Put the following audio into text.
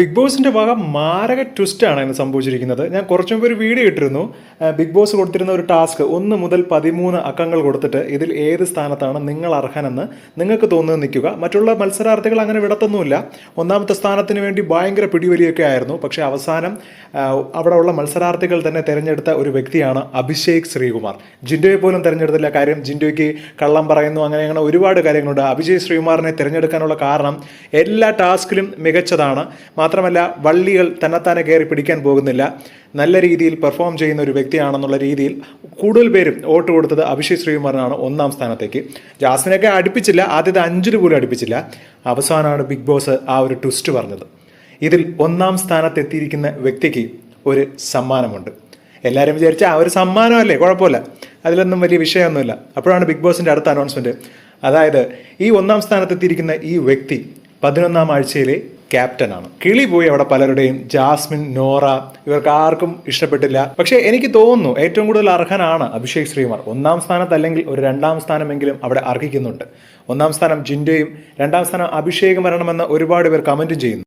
Big ബോസിന്റെ വക മാരക ട്വിസ്റ്റാണ് ഇന്ന് സംഭവിച്ചിരിക്കുന്നത്. ഞാൻ കുറച്ചു മുമ്പ് ഒരു വീഡിയോ ഇട്ടിരുന്നു. ബിഗ് ബോസ് കൊടുത്തിരുന്ന ഒരു ടാസ്ക് ഒന്ന് മുതൽ പതിമൂന്ന് അക്കങ്ങൾ കൊടുത്തിട്ട് ഇതിൽ ഏത് സ്ഥാനത്താണ് നിങ്ങൾ അർഹനെന്ന് നിങ്ങൾക്ക് തോന്നുന്നത് നിൽക്കുക. മറ്റുള്ള മത്സരാർത്ഥികൾ അങ്ങനെ വിടത്തൊന്നുമില്ല. ഒന്നാമത്തെ സ്ഥാനത്തിന് വേണ്ടി ഭയങ്കര പിടിവലിയൊക്കെ ആയിരുന്നു. പക്ഷേ അവസാനം അവിടെ ഉള്ള മത്സരാർത്ഥികൾ തന്നെ തിരഞ്ഞെടുത്ത ഒരു വ്യക്തിയാണ് അഭിഷേക് ശ്രീകുമാർ. ജിൻഡോയെ പോലും തിരഞ്ഞെടുത്തില്ല. കാര്യം ജിൻഡോയ്ക്ക് കള്ളം പറയുന്നു അങ്ങനെ അങ്ങനെ ഒരുപാട് കാര്യങ്ങളുണ്ട്. അഭിഷേക് ശ്രീകുമാറിനെ തിരഞ്ഞെടുക്കാനുള്ള കാരണം എല്ലാ ടാസ്കിലും മികച്ചതാണ്. മാത്രമല്ല വള്ളികൾ തന്നെത്താനെ കയറി പിടിക്കാൻ പോകുന്നില്ല. നല്ല രീതിയിൽ പെർഫോം ചെയ്യുന്ന ഒരു വ്യക്തിയാണെന്നുള്ള രീതിയിൽ കൂടുതൽ പേരും വോട്ട് കൊടുത്തത് അഭിഷേക് ശ്രീകുമാറിനാണ് ഒന്നാം സ്ഥാനത്തേക്ക്. ജാസ്മിനൊക്കെ അടുപ്പിച്ചില്ല ആദ്യത്തെ അഞ്ചിന് പോലും അടുപ്പിച്ചില്ല. അവസാനമാണ് ബിഗ് ബോസ് ആ ഒരു ട്വിസ്റ്റ് പറഞ്ഞത്. ഇതിൽ ഒന്നാം സ്ഥാനത്തെത്തിയിരിക്കുന്ന വ്യക്തിക്ക് ഒരു സമ്മാനമുണ്ട്. എല്ലാവരും വിചാരിച്ച ആ ഒരു സമ്മാനമല്ലേ? കുഴപ്പമില്ല. അതിലൊന്നും വലിയ വിഷയമൊന്നുമില്ല. അപ്പോഴാണ് ബിഗ് ബോസിന്റെ അടുത്ത അനൗൺസ്മെന്റ് അതായത് ഈ ഒന്നാം സ്ഥാനത്തെത്തിയിരിക്കുന്ന ഈ വ്യക്തി പതിനൊന്നാം ആഴ്ചയിലെ ക്യാപ്റ്റനാണ്. കിളി പോയി അവിടെ പലരുടെയും ജാസ്മിൻ നോറ ഇവർക്ക് ആർക്കും ഇഷ്ടപ്പെട്ടില്ല. പക്ഷേ എനിക്ക് തോന്നുന്നു ഏറ്റവും കൂടുതൽ അർഹനാണ് അഭിഷേക് ശ്രീമാർ ഒന്നാം സ്ഥാനത്ത് അല്ലെങ്കിൽ ഒരു രണ്ടാം സ്ഥാനമെങ്കിലും അവിടെ അർഹിക്കുന്നുണ്ട്. ഒന്നാം സ്ഥാനം ജിൻഡോയും രണ്ടാം സ്ഥാനം അഭിഷേക് വരണമെന്ന് ഒരുപാട് പേർ കമന്റും ചെയ്യുന്നു.